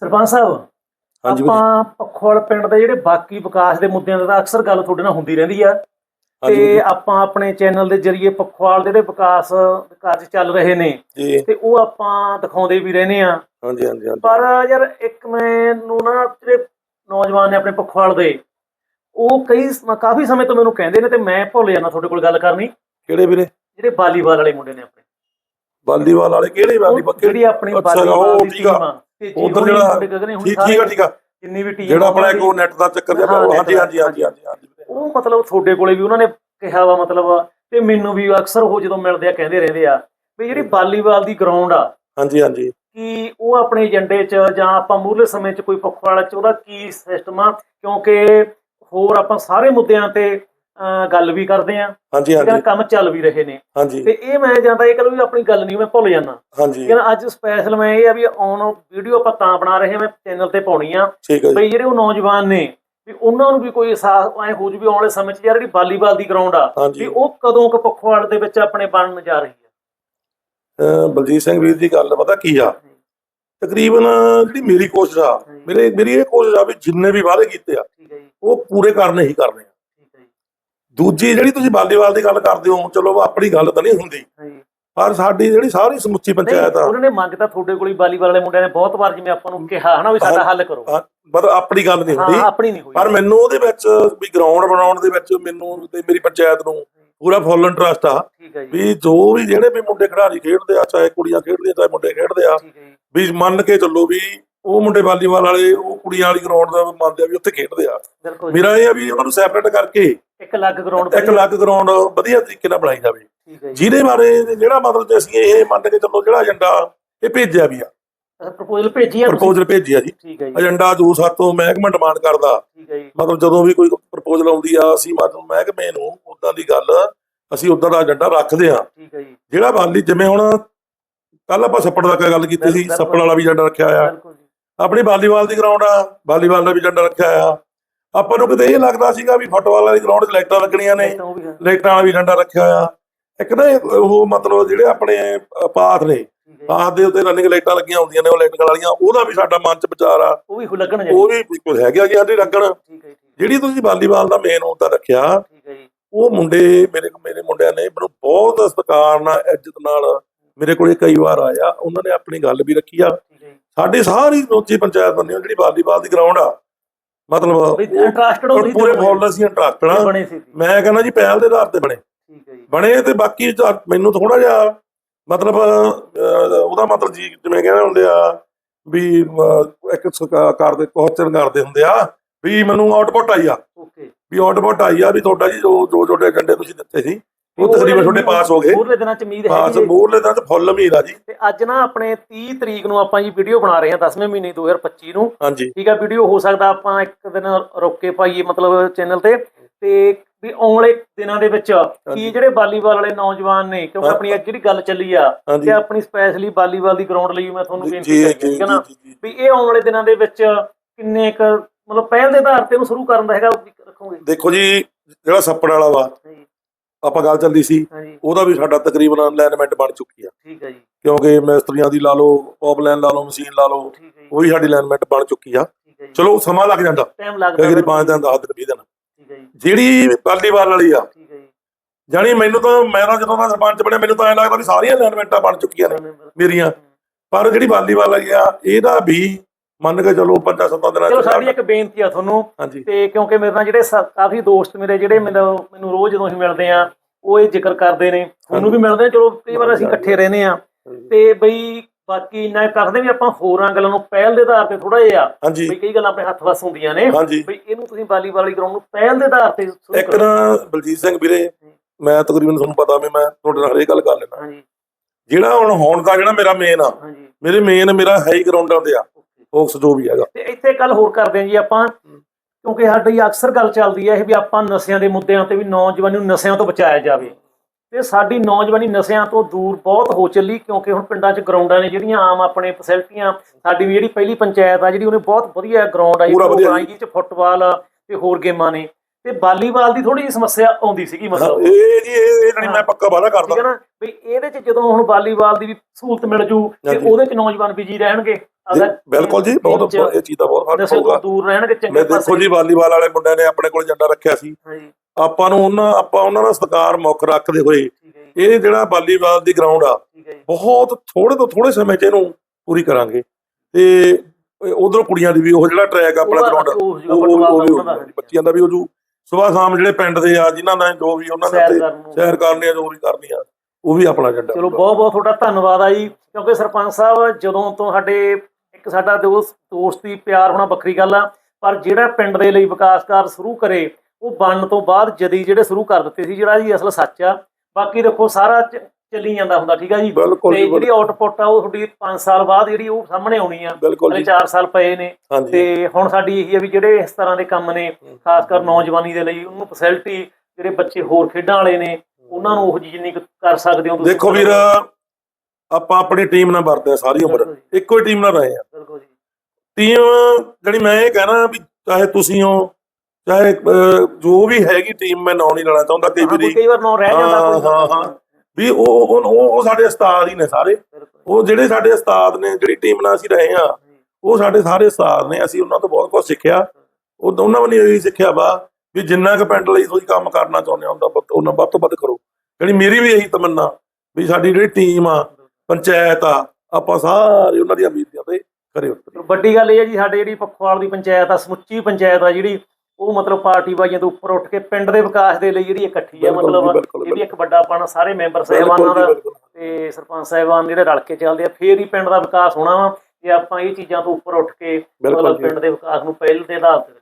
ਸਰਪੰਚ ਸਾਹਿਬ ਹਾਂਜੀ ਵੀਰੇ। ਆਪਾਂ ਪਖੋਲ ਪਿੰਡ ਦੇ ਜਿਹੜੇ ਬਾਕੀ ਵਿਕਾਸ ਦੇ ਮੁੱਦਿਆਂ ਦਾ ਤਾਂ ਅਕਸਰ ਗੱਲ ਤੁਹਾਡੇ ਨਾਲ ਹੁੰਦੀ ਰਹਿੰਦੀ ਆ। ਹਾਂਜੀ ਤੇ ਵੀਰੇ। ਆਪਾਂ ਆਪਣੇ ਚੈਨਲ ਦੇ ਜਰੀਏ ਪਖਵਾਲ ਦੇ ਜਿਹੜੇ ਵਿਕਾਸ ਕਾਰਜ ਚੱਲ ਰਹੇ ਨੇ ਜੀ। ਤੇ ਉਹ ਆਪਾਂ ਦਿਖਾਉਂਦੇ ਵੀ ਰਹਿੰਦੇ ਆ। ਹਾਂਜੀ ਹਾਂਜੀ ਹਾਂਜੀ। ਪਰ ਯਾਰ ਇੱਕ ਮੈਨੂੰ ਨਾ ਜਿਹੜੇ ਨੌਜਵਾਨ ਨੇ ਆਪਣੇ ਪਖਵਾਲ ਦੇ ਉਹ ਕਈ ਸ- ਕਾਫੀ ਸਮੇਂ ਤੋਂ ਮੈਨੂੰ ਕਹਿੰਦੇ ਨੇ ਤੇ ਮੈਂ ਭੁੱਲ ਜਾਂਦਾ ਤੁਹਾਡੇ ਕੋਲ ਗੱਲ ਕਰਨੀ। ਕਿਹੜੇ ਵੀਰੇ? ਜਿਹੜੇ ਵਾਲੀਬਾਲ ਵਾਲੇ ਮੁੰਡੇ ਨੇ ਆਪਣੇ। ਵਾਲੀਬਾਲ ਵਾਲੇ ਕਿਹੜੇ ਵਾਲੀਬਾਲ ਉਹ ਜਿਹੜੀ ਆਪਣੀ ਵਾਲੀਬਾਲ ਉਹ ਦੀ। ਟੀਮ ਆ। ਉੱਧਰ ਜਿਹੜਾ- ਠੀਕ ਠੀਕ ਆ ਠੀਕ ਆ। ਜਿੰਨੀ ਵੀ ਟੀਮ ਜਿਹੜਾ ਆਪਣਾ ਕੋ ਨੈਟ ਦਾ ਚੱਕਰ ਜਿਹਾ ਹਾਂਜੀ ਹਾਂਜੀ ਹਾਂਜੀ ਹਾਂਜੀ। ਉਹ ਮਤਲਬ ਤੁਹਾਡੇ ਕੋਲੇ ਵੀ ਉਹਨਾਂ ਨੇ ਕਿਹਾ ਵਾ ਮਤਲਬ ਤੇ ਮੈਨੂੰ ਵੀ ਅਕਸਰ ਉਹ ਜਦੋਂ ਮਿਲਦੇ ਆ ਕਹਿੰਦੇ ਰਹਿੰਦੇ ਆ ਵੀ ਜਿਹੜੀ ਵਾਲੀਬਾਲ ਦੀ ਗਰਾਊਂਡ ਆ ਹਾਂਜੀ ਹਾਂਜੀ। ਕਿ ਉਹ ਆਪਣੇ ਏਜੰਡੇ 'ਚ ਜਾਂ ਆਪਾਂ ਮੂਹਰਲੇ ਸਮੇਂ 'ਚ ਕੋਈ ਪਖਵਾੜਾ 'ਚ ਉਹਦਾ ਕੀ ਸਿਸਟਮ ਆ? ਕਿਉਂਕਿ ਹੋਰ ਆਪਾਂ ਸਾਰੇ ਮੁੱਦਿਆਂ ਤੇ ਗੱਲ ਵੀ ਕਰਦੇ ਆ। ਹਾਂਜੀ ਹਾਂਜੀ। ਕੰਮ ਚੱਲ ਵੀ ਰਹੇ ਨੇ। ਤੇ ਇਹ ਮੈਂ ਜਾਂਦਾ ਇਹ ਕਦੋਂ ਵੀ ਆਪਣੀ ਗੱਲ ਨਹੀਂ ਮੈਂ ਭੁੱਲ ਜਾਂਦਾ। ਹਾਂਜੀ। ਲੇਕਿਨ ਅੱਜ ਸਪੈਸ਼ਲ ਮੈਂ ਇਹ ਆ ਵੀ ਔਨ ਵੀਡੀਓ ਆਪਾਂ ਤਾਂ ਬਣਾ ਰਹੇ ਮੈਂ ਚੈਨਲ ਤੇ ਪਾਉਣੀ ਆ। ਬਈ ਜਿਹੜੇ ਉਹ ਨੌਜਵਾਨ ਨੇ ਵੀ ਉਹਨਾਂ ਨੂੰ ਵੀ ਕੋਈ ਅਹਿਸਾਸ ਐ ਹੋ ਜੂ ਵੀ ਆਉਣ ਵਾਲੇ ਸਮੇਂ 'ਚ ਯਾਰ ਜਿਹੜੀ ਵਾਲੀਬਾਲ ਦੀ ਗਰਾਊਂਡ ਆ ਵੀ ਉਹ ਕਦੋਂ ਕ ਪਖਵਾੜ ਦੇ ਵਿੱਚ ਆਪਣੇ ਬਣਨ ਜਾ ਰਹੀ ਅਹ ਬਲਜੀਤ ਸਿੰਘ ਵੀਰ ਦੀ ਗੱਲ ਪਤਾ ਕੀ ਆ? ਤਕਰੀਬਨ ਜਿਹੜੀ ਮੇਰੀ ਕੋਸ਼ਿਸ਼ ਆ ਮੇਰੇ ਮੇਰੀ ਇਹ ਕੋਸ਼ਿਸ਼ ਆ ਵੀ ਜਿੰਨੇ ਵੀ ਵਾਅਦੇ ਕੀਤੇ ਆ ਉਹ ਪੂਰੇ ਕਰਨੇ ਹੀ ਕਰਨੇ ਆ। ਦੂਜੀ ਜਿਹੜੀ ਤੁਸੀਂ ਵਾਲੀਬਾਲ ਦੀ ਗੱਲ ਕਰਦੇ ਹੋ ਚਲੋ ਆਪਣੀ ਗੱਲ ਤਾਂ ਨਹੀਂ ਹੁੰਦੀ। ਪਰ ਸਾਡੀ ਜਿਹੜੀ ਸਾਰੀ ਸਮੁੱਚੀ ਪੰਚਾਇਤ ਆ। ਉਹਨਾਂ ਨੇ ਮੰਗ ਤਾਂ ਤੁਹਾਡੇ ਕੋਲ ਹੀ ਵਾਲੀਬਾਲ ਵਾਲੇ ਮੁੰਡਿਆਂ ਨੇ ਬਹੁਤ ਵਾਰ ਜਿਵੇਂ ਆਪਾਂ ਨੂੰ ਕਿਹਾ ਹਨਾ ਵੀ ਸਾਡਾ ਹੱਲ ਕਰੋ। ਪਰ ਆਪਣੀ ਗੱਲ ਨਹੀਂ ਹੁੰਦੀ। ਆਪਣੀ ਨਹੀਂ ਹੋਈ। ਪਰ ਮੈਨੂੰ ਉਹਦੇ ਵਿੱਚ ਵੀ ਗਰਾਊਂਡ ਬਣਾਉਣ ਦੇ ਵਿੱਚ ਮੈਨੂੰ ਤੇ ਮੇਰੀ ਪੰਚਾਇਤ ਨੂੰ ਪੂਰਾ ਫੁੱਲ ਇੰਟਰਸਟ ਆ ਵੀ ਜੋ ਵੀ ਜਿਹੜੇ ਵੀ ਮੁੰਡੇ ਖਿਡਾਰੀ ਖੇਡਦੇ ਆ ਚਾਹੇ ਕੁੜੀਆਂ ਖੇਡਦੀਆਂ ਚਾਹੇ ਮੁੰਡੇ ਖੇਡਦੇ ਆ ਵੀ ਮੰਨ ਕੇ ਚੱਲੋ ਵੀ ਉਹ ਮੁੰਡੇ ਵਾਲੀਬਾਲ ਵਾਲੇ ਉਹ ਕੁੜੀਆਂ ਵਾਲੀ ਗਰਾਊਂਡ ਦਾ ਮੰਨਦੇ ਆ ਵੀ ਉੱਥੇ ਖੇਡਦੇ ਆ। ਮੇਰਾ ਇਹ ਆ ਵੀ ਉਹਨਾਂ ਨੂੰ ਸੈਪਰੇਟ ਕਰਕੇ ਇੱਕ ਲੱਗ ਗਰਾਊਂਡ ਇੱਕ ਅਲੱਗ ਗਰਾਊਂਡ ਵਧੀਆ ਤਰੀਕੇ ਨਾਲ ਬਣਾਈ ਜਾਵੇ। ਜਿਹਦੇ ਬਾਰੇ ਜਿਹੜਾ ਮਤਲਬ ਜੇ ਅਸੀਂ ਇਹ ਮੰਨ ਕੇ ਚੱਲੋ ਜਿਹੜਾ ਏਜੰਡਾ ਇਹ ਭੇਜਿਆ ਵੀ ਆ। ਪ੍ਰਪੋਜ਼ਲ ਭੇਜੀ ਆ? ਪ੍ਰਪੋਜ਼ਲ ਭੇਜਿਆ ਜੀ। ਏਜੰਡਾ ਜੋ ਸਾਤੋਂ ਮਹਿਕਮਾ ਡਿਮਾਂਡ ਕਰਦਾ। ਮਤਲਬ ਜਦੋਂ ਵੀ ਕੋਈ ਪ੍ਰਪੋਜ਼ਲ ਆਉਂਦੀ ਆ ਅਸੀਂ ਮਤਲਬ ਮਹਿਕਮੇ ਨੂੰ ਉਦਾਂ ਦੀ ਗੱਲ ਅਸੀਂ ਉਦਾਂ ਦਾ ਏਜੰਡਾ ਰੱਖਦੇ ਆ ਜਿਹੜਾ ਵਾਲੀ ਜਿਵੇਂ ਹੁਣ ਕੱਲ ਆਪਾਂ ਸੱਪੜ ਦਾ ਗੱਲ ਕੀਤੀ ਸੀ। ਸੱਪੜ ਵਾਲਾ ਵੀ ਏਜੰਡਾ ਰੱਖਿਆ ਆ ਆਪਣੀ ਵਾਲੀਬਾਲ ਦੀ ਗਰਾਊਂਡ ਆ ਵਾਲੀਬਾਲ ਦਾ ਵੀ ਏਜੰਡਾ ਰੱਖਿਆ ਆ ਆਪਾਂ ਨੂੰ ਕਿਤੇ ਇਹ ਲੱਗਦਾ ਸੀਗਾ ਵੀ ਫੁੱਟਬਾਲ ਵਾਲੀ ਗਰਾਊਂਡ 'ਚ ਲਾਈਟਾਂ ਲੱਗਣੀਆਂ ਨੇ। ਲਾਈਟਾਂ ਵਾਲਾ ਵੀ ਏਜੰਡਾ ਰੱਖਿਆ ਆ ਇੱਕ ਨਾ ਉਹ ਮਤਲਬ ਜਿਹੜੇ ਆਪਣੇ ਪਾਥ ਨੇ। ਪਾਥ ਦੇ ਉੱਤੇ ਰਨਿੰਗ ਲਾਈਟਾਂ ਲੱਗੀਆਂ ਹੁੰਦੀਆਂ ਨੇ ਉਹ ਲਾਈਟਾਾਂ ਵਾਲੀਆਂ ਉਹਦਾ ਵੀ ਸਾਡਾ ਮਨ 'ਚ ਵਿਚਾਰ ਆ। ਉਹ ਵੀ ਲੱਗਣ ਜੀ ਉਹ ਵੀ ਬਿਲਕੁਲ ਹੈਗਾ ਜੀ ਸਾਡੀ ਲੱਗਣ। ਜਿਹੜੀ ਤੁਸੀਂ ਵਾਲੀਬਾਲ ਦਾ ਮੇਨ ਉਹਦਾ ਰੱਖਿਆ ਉਹ ਮੁੰਡੇ ਮੇਰੇ ਮੇਰੇ ਮੁੰਡਿਆਂ ਨੇ ਮੈਨੂੰ ਬਹੁਤ ਸਤਿਕਾਰ ਨਾਲ ਇੱਜ਼ਤ ਨਾਲ ਮੇਰੇ ਕੋਲੇ ਕਈ ਵਾਰ ਆਇਆ। ਉਹਨਾਂ ਨੇ ਆਪਣੀ ਗੱਲ ਵੀ ਰੱਖੀ ਆ। ਸਾਡੀ ਸਾਰੀ ਨੋਚੀ ਪੰਚਾਇਤ ਬੰਦੀ ਜਿਹੜੀ ਵਾਲੀਬਾਲ ਦੀ ਗਰਾਊਂਡ ਆ ਮਤਲਬ ਇੰਟਰਸਟਡ ਹੋ ਪੂਰੇ ਫੁੱਲ ਅਸੀਂ ਇੰਟਰਸਟਡ ਆ ਸੀ। ਮੈਂ ਕਹਿੰਦਾ ਜੀ ਪਹਿਲ ਦੇ ਆਧਾਰ ਤੇ ਬਣੇ। ਠੀਕ ਹੈ ਜੀ। ਬਣੇ ਤੇ ਬਾਕੀ ਮੈਨੂੰ ਥੋੜਾ ਜਿਹਾ ਮਤਲਬ ਉਹਦਾ ਮਤਲਬ ਜੀ ਜਿਵੇਂ ਕਹਿੰਦੇ ਹੁੰਦੇ ਆ ਵੀ ਇੱਕ ਸਰਕਾਰ ਕਰਦੇ ਕੁਐਸਚਨ ਕਰਦੇ ਹੁੰਦੇ ਆ ਵੀ ਮੈਨੂੰ ਆਊਟਪੁੱਟ ਆਈ ਆ। ਓਕੇ। ਵੀ ਆਊਟਪੁੱਟ ਆਈ ਆ ਵੀ ਤੁਹਾਡਾ ਜੀ ਜੋ ਜੋ ਤੁਹਾਡੇ ਏਜੰਡੇ ਤੁਸੀਂ ਦਿੱਤੇ ਸੀ। ਉਹ ਤਕਰੀਬਨ ਤੁਹਾਡੇ ਪਾਸ ਹੋ ਗਏ। ਮੂਰਲੇ ਦਿਨਾਂ ਚ ਉਮੀਦ ਪਾਸ ਹੈ ਮੂਰਲੇ ਦਿਨਾਂ ਚ ਫੁੱਲ ਉਮੀਦ ਆ ਜੀ। ਤੇ ਅੱਜ ਨਾ ਆਪਣੇ 30 ਤਰੀਕ ਨੂੰ ਆਪਾਂ ਜੀ ਵੀਡੀਓ ਬਣਾ ਰਹੇ ਹਾਂ 10ਵੇਂ ਮਹੀਨੇ 2025 ਨੂੰ। ਹਾਂਜੀ। ਠੀਕ ਆ ਵੀਡੀਓ ਹੋ ਸਕਦਾ ਆਪਾਂ ਇੱਕ ਦਿਨ ਰੁੱਕ ਕੇ ਪਾਈਏ ਮਤਲਬ ਚੈਨਲ ਤੇ। ਤੇ ਵੀ ਆਉਣ ਵਾਲੇ ਦਿਨਾਂ ਦੇ ਵਿੱਚ ਕੀ ਜਿਹੜੇ ਵਾਲੀਬਾਲ ਵਾਲੇ ਨੌਜਵਾਨ ਨੇ ਕਿਉਂਕਿ। ਆਪਣੀ ਅੱਜ ਜਿਹੜੀ ਗੱਲ ਚੱਲੀ ਆ ਤੇ ਆਪਣੀ ਸਪੈਸ਼ਲੀ ਵਾਲੀਬਾਲ ਦੀ ਗਰਾਊਂਡ ਲਈ ਮੈਂ ਤੁਹਾਨੂੰ ਬੇਨਤੀ ਜੀ ਕਰੀ ਠੀਕ ਹੈ ਨਾ। ਵੀ ਇਹ ਆਉਣ ਵਾਲੇ ਦਿਨਾਂ ਦੇ ਵਿੱਚ ਕਿੰਨੇ ਕ ਮਤਲਬ ਪਹਿਲ ਦੇ ਆਧਾਰ ਤੇ ਇਹਨੂੰ ਸ਼ੁਰੂ ਕਰਨ ਦਾ ਹੈਗਾ ਉਹ ਵੀ ਰੱਖੋਗੇ? ਦੇਖੋ ਜੀ ਜਿਹੜਾ ਸੱਪੜ ਵਾਲਾ ਵਾ ਆਪਾਂ ਗੱਲ ਚੱਲਦੀ ਸੀ ਹਾਂਜੀ ਉਹਦਾ ਵੀ ਸਾਡਾ ਤਕਰੀਬਨ ਅਲਾਈਨਮੈਂਟ ਬਣ ਚੁੱਕੀ ਆ। ਠੀਕ ਹੈ ਜੀ। ਕਿਉਂਕਿ ਮਿਸਤਰੀਆਂ ਦੀ ਲਾ ਲਓ ਪੌਪ ਲਾਈਨ ਲਾ ਲਓ ਮਸ਼ੀਨ ਲਾ ਲਓ ਠੀਕ ਹੈ ਜੀ। ਉਹ ਵੀ ਸਾਡੀ ਅਲਾਈਨਮੈਂਟ ਬਣ ਚੁੱਕੀ ਆ। ਠੀਕ ਹੈ ਜੀ। ਚਲੋ ਸਮਾਂ ਲੱਗ ਜਾਂਦਾ। ਟਾਈਮ ਲੱਗਦਾ ਅਗਰ 5 ਦਿਨ 10 ਦਿਨ 20 ਦਿਨ ਠੀਕ ਹੈ ਜੀ। ਜਿਹੜੀ ਵਾਲੀਬਾਲ ਵਾਲੀ ਆ। ਠੀਕ ਹੈ ਜੀ। ਜਾਣੀ ਮੈਨੂੰ ਤਾਂ ਮੈਂ ਤਾਂ ਜਦੋਂ ਦਾ ਸਰਪੰਚ ਬਣਿਆ ਮੈਨੂੰ ਤਾਂ ਐ ਲੱਗਦਾ ਵੀ ਸਾਰੀਆਂ ਅਲਾਈਨਮੈਂਟਾਂ ਬਣ ਚੁੱਕੀਆਂ ਨੇ ਮੇਰੀਆਂ। ਪਰ ਜਿਹੜੀ ਵਾਲੀਬਾਲ ਵਾਲੀ ਆ ਇਹਦਾ ਵੀ ਮੰਨ ਕੇ ਚਲੋ ਪੰਜਾਂ ਸੱਤਾਂ ਦਿਨਾਂ ਚਲੋ ਸਾਡੀ ਇੱਕ ਬੇਨਤੀ ਆ ਤੁਹਾਨੂੰ ਤੇ ਕਿਉਂਕਿ ਮੇਰੇ ਨਾਲ ਜਿਹੜੇ ਕਾਫੀ ਦੋਸਤ ਮੇਰੇ ਜਿਹੜੇ ਮੈਨੂੰ ਮੈਨੂੰ ਰੋਜ਼ ਜਦੋਂ ਅਸੀਂ ਮਿਲਦੇ ਆ ਉਹ ਇਹ ਜ਼ਿਕਰ ਕਰਦੇ ਨੇ। ਤੁਹਾਨੂੰ ਵੀ ਮਿਲਦੇ ਆ ਚਲੋ ਕਈ ਵਾਰ ਅਸੀਂ ਇਕੱਠੇ ਰਹਿੰਦੇ ਆ। ਤੇ ਬਈ ਬਾਕੀ ਇੰਨਾ ਕਰਦੇ ਵੀ ਆਪਾਂ ਹੋਰਾਂ ਗੱਲਾਂ ਨੂੰ ਪਹਿਲ ਦੇ ਆਧਾਰ ਤੇ ਥੋੜਾ ਜਿਹਾ ਬਈ ਕਈ ਗੱਲਾਂ ਆਪਣੇ ਹੱਥ ਵੱਸ ਹੁੰਦੀਆਂ ਨੇ। ਬਈ ਇਹਨੂੰ ਤੁਸੀਂ ਵਾਲੀਬਾਲ ਵਾਲੀ ਗਰਾਊਂਡ ਨੂੰ ਪਹਿਲ ਦੇ ਆਧਾਰ ਤੇ ਇੱਕ ਨਾ ਬਲਜੀਤ ਸਿੰਘ ਵੀਰੇ ਮੈਂ ਤਕਰੀਬਨ ਤੁਹਾਨੂੰ ਪਤਾ ਵੀ ਮੈਂ ਤੁਹਾਡੇ ਨਾਲ ਹਰੇਕ ਗੱਲ ਕਰ ਲੈਣਾ ਹਾਂਜੀ। ਜਿਹੜਾ ਹੁਣ ਹੋਣ ਦਾ ਜਿਹੜਾ ਮੇਰਾ ਮੇਨ ਆ ਮੇਰੇ ਮੇਨ ਮੇਰਾ ਹਾਈ ਗਰਾਊਂਡਾਂ ਤੇ ਆ। ਫੋਕਸ ਜੋ ਵੀ ਹੈਗਾ। ਤੇ ਇੱਥੇ ਗੱਲ ਹੋਰ ਕਰਦੇ ਹਾਂ ਜੀ ਆਪਾਂ ਕਿਉਂਕਿ ਸਾਡੀ ਅਕਸਰ ਗੱਲ ਚੱਲਦੀ ਹੈ ਇਹ ਵੀ ਆਪਾਂ ਨਸ਼ਿਆਂ ਦੇ ਮੁੱਦਿਆਂ ਤੇ ਵੀ ਨੌਜਵਾਨੀ ਨੂੰ ਨਸ਼ਿਆਂ ਤੋਂ ਬਚਾਇਆ ਜਾਵੇ। ਤੇ ਸਾਡੀ ਨੌਜਵਾਨੀ ਨਸ਼ਿਆਂ ਤੋਂ ਦੂਰ ਬਹੁਤ ਹੋ ਚੱਲੀ ਕਿਉਂਕਿ ਹੁਣ ਪਿੰਡਾਂ 'ਚ ਗਰਾਊਂਡਾਂ ਨੇ ਜਿਹੜੀਆਂ ਆਮ ਆਪਣੇ ਫੈਸਿਲਿਟੀਆਂ ਸਾਡੀ ਵੀ ਜਿਹੜੀ ਪਹਿਲੀ ਪੰਚਾਇਤ ਆ ਜਿਹੜੀ ਉਹਨੇ ਬਹੁਤ ਵਧੀਆ ਗਰਾਊਂਡ ਆ ਪੂਰਾ ਵਧੀਆ ਬਣਾਈ ਜਿਹ 'ਚ ਫੁੱਟਬਾਲ ਤੇ ਹੋਰ ਗੇਮਾਂ ਨੇ। ਤੇ ਵਾਲੀਬਾਲ ਦੀ ਥੋੜੀ ਜਿਹੀ ਸਮੱਸਿਆ ਆਉਂਦੀ ਸੀਗੀ ਮਤਲਬ। ਇਹ ਜੀ ਇਹ ਨਹੀਂ ਮੈਂ ਪੱਕਾ ਵਾਅਦਾ ਠੀਕ ਹੈ ਕਰਦਾ ਨਾ? ਵੀ ਇਹਦੇ ਚ ਜਦੋਂ ਹੁਣ ਵਾਲੀਬਾਲ ਦੀ ਵੀ ਸਹੂਲਤ ਮਿਲ ਜੂ ਤੇ। ਉਹਦੇ ਚ ਨੌਜਵਾਨ ਬਿਜ਼ੀ ਰਹਿਣਗੇ। ਬਿਲਕੁਲ ਜੀ ਬਹੁਤ ਇਹ ਚੀਜ਼ ਦਾ ਬਹੁਤ ਫ਼ਰਕ ਪਊਗਾ। ਦੂਰ ਰਹਿਣਗੇ ਚੰਗੇ ਮੈਂ ਦੇਖੋ ਜੀ ਵਾਲੀਬਾਲ ਵਾਲੇ ਮੁੰਡਿਆਂ ਨੇ ਆਪਣੇ ਕੋਲ ਏਜੰਡਾ ਰੱਖਿਆ ਸੀ। ਆਪਾਂ ਨੂੰ ਉਹਨਾਂ ਆਪਾਂ ਉਹਨਾਂ ਦਾ ਸਤਿਕਾਰ ਮੁੱਖ ਰੱਖਦੇ ਹੋਏ ਇਹ ਜਿਹੜਾ ਵਾਲੀਬਾਲ ਦੀ ਗਰਾਊਂਡ ਆ ਬਹੁਤ ਥੋੜੇ ਤੋਂ ਥੋੜੇ ਸਮੇਂ 'ਚ ਇਹਨੂੰ ਪੂਰੀ ਕਰਾਂਗੇ। ਤੇ ਉਧਰੋਂ ਕੁੜੀਆਂ ਦੀ ਵੀ ਉਹ ਜਿਹੜਾ ਟਰੈਕ ਆਪਣਾ ਗਰਾਊਂਡ ਉਹ ਦਾ ਦਾ ਬੱਚਿਆਂ ਦਾ ਵੀ ਉਹ ਜੂ। ਸਵੇਰ ਸ਼ਾਮ ਜਿਹੜੇ ਪਿੰਡ ਦੇ ਆ ਜਿਨ੍ਹਾਂ ਨੇ ਜੋ ਵੀ ਉਹਨਾਂ ਨੂੰ। ਸੈਰ ਕਰਨੀ ਆ ਜੋ ਵੀ ਕਰਨੀ ਆ ਉਹ ਵੀ ਆਪਣਾ ਏਜੰਡਾ ਚਲੋ ਬਹੁਤ ਬਹੁਤ ਤੁਹਾਡਾ ਧੰਨਵਾਦ ਆ ਜੀ ਕਿਉਂਕਿ ਸਰਪੰਚ ਸਾਹਿਬ ਜਦੋਂ ਤੋਂ ਸਾਡੇ ਇੱਕ ਸਾਡਾ ਦੋਸਤ ਦੋਸਤੀ ਪਿਆਰ ਹੋਣਾ ਵੱਖਰੀ ਗੱਲ ਆ ਪਰ ਜਿਹੜਾ ਪਿੰਡ ਦੇ ਲਈ ਵਿਕਾਸ ਕਾਰਜ ਸ਼ੁਰੂ ਕਰੇ ਉਹ ਬਣਨ ਤੋਂ ਬਾਅਦ ਜਦੀ ਜਿਹੜੇ ਸ਼ੁਰੂ ਕਰ ਦਿੱਤੇ ਸੀ ਜਿਹੜਾ ਜੀ ਅਸਲ ਸੱਚ ਆ ਬਾਕੀ ਦੇਖੋ ਸਾਰਾ ਚੱਲੀ ਜਾਂਦਾ ਹੁੰਦਾ ਠੀਕ ਆ ਜੀ? ਤੇ ਜਿਹੜੀ ਆਊਟਪੁੱਟ ਆ ਉਹ ਤੁਹਾਡੀ 5 ਸਾਲ ਬਾਅਦ ਜਿਹੜੀ ਉਹ ਸਾਹਮਣੇ ਆਉਣੀ ਆ ਹਲੇ ਜੀ। 4 ਸਾਲ ਪਏ ਨੇ। ਤੇ ਹੁਣ ਸਾਡੀ ਇਹੀ ਆ ਵੀ ਜਿਹੜੇ ਇਸ ਤਰ੍ਹਾਂ ਦੇ ਕੰਮ ਨੇ ਖਾਸ ਕਰ ਨੌਜਵਾਨੀ ਦੇ ਲਈ ਉਹਨੂੰ ਫੈਸਿਲਿਟੀ ਜਿਹੜੇ ਬੱਚੇ ਹੋਰ ਖੇਡਾਂ ਵਾਲੇ ਨੇ ਉਹਨਾਂ ਨੂੰ ਉਹ ਜਿੰਨੀ ਕਰ ਸਕਦੇ ਹੋ ਦੇਖੋ ਵੀਰ ਆਪਾਂ ਆਪਣੀ ਟੀਮ ਨਾਲ ਵਰਤੇ ਆ ਸਾਰੀ ਉਮਰ। ਇੱਕੋ ਹੀ ਟੀਮ ਨਾਲ ਰਹੇ ਆ ਟੀਮ ਜਿਹੜੀ ਮੈਂ ਇਹ ਕਹਿਣਾ ਵੀ ਚਾਹੇ ਤੁਸੀਂ ਹੋ ਚਾਹੇ ਜੋ ਵੀ ਹੈਗੀ ਟੀਮ ਮੈਂ ਨਾਂ ਨਹੀਂ ਲੈਣਾ ਚਾਹੁੰਦਾ ਕਈ ਵਾਰੀ ਕਈ ਵਾਰ ਨੌ ਰਹਿ ਜਾਂਦਾ ਹਾਂ, ਕੋਈ ਹਾਂ। ਵੀ ਉਹ ਉਹ ਸਾਡੇ ਉਸਤਾਦ ਹੀ ਨੇ ਸਾਰੇ। ਉਹ ਜਿਹੜੇ ਸਾਡੇ ਉਸਤਾਦ ਨੇ ਜਿਹੜੀ ਟੀਮ ਨਾਲ ਅਸੀਂ ਰਹੇ ਆ ਉਹ ਸਾਡੇ ਸਾਰੇ ਉਸਤਾਦ ਨੇ ਅਸੀਂ ਉਹਨਾਂ ਤੋਂ ਬਹੁਤ ਕੁਝ ਸਿੱਖਿਆ ਉਹ ਦੋਨਾਂ ਵੱਲੋਂ ਇਹੀ ਸਿੱਖਿਆ ਵਾ ਵੀ ਜਿੰਨਾ ਕੁ ਪਿੰਡ ਲਈ ਤੁਸੀਂ ਕੰਮ ਕਰਨਾ ਚਾਹੁੰਦੇ ਹੋ ਉਹਦਾ ਉਹਨਾਂ ਵੱਧ ਤੋਂ ਵੱਧ ਕਰੋ ਜਿਹੜੀ ਮੇਰੀ ਵੀ ਇਹੀ ਤਮੰਨਾ ਵੀ ਸਾਡੀ ਜਿਹੜੀ ਟੀਮ ਆ ਪੰਚਾਇਤ ਆ ਆਪਾਂ ਸਾਰੇ ਉਹਨਾਂ ਦੀਆਂ ਉਮੀਦਾਂ ਉਤਰੀਏ ਵੱਡੀ ਗੱਲ ਇਹ ਹੈ ਜੀ ਸਾਡੇ ਜਿਹੜੀ ਪਖਵਾਲ ਦੀ ਪੰਚਾਇਤ ਆ ਸਮੁੱਚੀ ਪੰਚਾਇਤ ਆ ਜਿਹੜੀ ਉਹ ਮਤਲਬ ਪਾਰਟੀ ਬਾਈਆਂ ਤੋਂ ਉੱਪਰ ਉੱਠ ਕੇ ਪਿੰਡ ਦੇ ਵਿਕਾਸ ਦੇ ਲਈ ਜਿਹੜੀ ਇਕੱਠੀ ਆ ਮਤਲਬ ਇਹ ਵੀ ਇੱਕ ਵੱਡਾ ਪਣ ਸਾਰੇ ਮੈਂਬਰ ਸਾਹਿਬਾਨਾਂ ਦਾ। ਤੇ ਸਰਪੰਚ ਸਾਹਿਬਾਨ ਜਿਹੜੇ ਰਲ ਕੇ ਚੱਲਦੇ ਆ ਫੇਰ ਹੀ ਪਿੰਡ ਦਾ ਵਿਕਾਸ ਹੋਣਾ ਵਾ ਜੇ ਆਪਾਂ ਇਹ ਚੀਜ਼ਾਂ ਤੋਂ ਉੱਪਰ ਉੱਠ ਕੇ ਮਤਲਬ। ਪਿੰਡ ਦੇ ਵਿਕਾਸ ਨੂੰ ਪਹਿਲ ਦੇ ਆਧਾਰ ਤੇ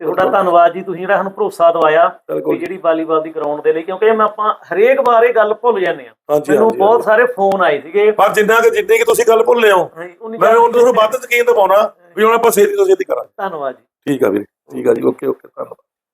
ਤੇ ਤੁਹਾਡਾ ਧੰਨਵਾਦ ਜੀ ਤੁਸੀਂ ਜਿਹੜਾ ਸਾਨੂੰ ਭਰੋਸਾ ਦਵਾਇਆ ਵੀ ਜਿਹੜੀ ਵਾਲੀਬਾਲ ਦੀ ਗਰਾਊਂਡ ਦੇ ਲਈ ਕਿਉਂਕਿ ਮੈਂ ਆਪਾਂ ਹਰੇਕ ਵਾਰ ਇਹ ਗੱਲ ਭੁੱਲ ਜਾਂਦੇ ਆ ਮੈਨੂੰ ਬਹੁਤ ਸਾਰੇ ਫੋਨ ਆਏ ਸੀਗੇ। ਪਰ ਜਿੰਨਾ ਕਿ ਜਿੰਨੀ ਕਿ ਤੁਸੀਂ ਗੱਲ ਭੁੱਲੇ ਹੋ ਮੈਂ ਜ਼ਿਆਦਾ- ਉਹਨਾਂ ਨੂੰ ਵੱਧ ਯਕੀਨ ਦਿਵਾਉਣਾ ਵੀ ਹੁਣ ਆਪਾਂ ਛੇਤੀ ਤੋਂ ਛੇਤੀ ਕਰਾਂਗੇ। ਧੰਨਵਾਦ ਜੀ। ਠੀਕ ਆ ਵੀਰੇ ਠੀਕ ਆ ਜੀ ਓਕੇ ਓਕੇ ਧੰਨਵਾਦ।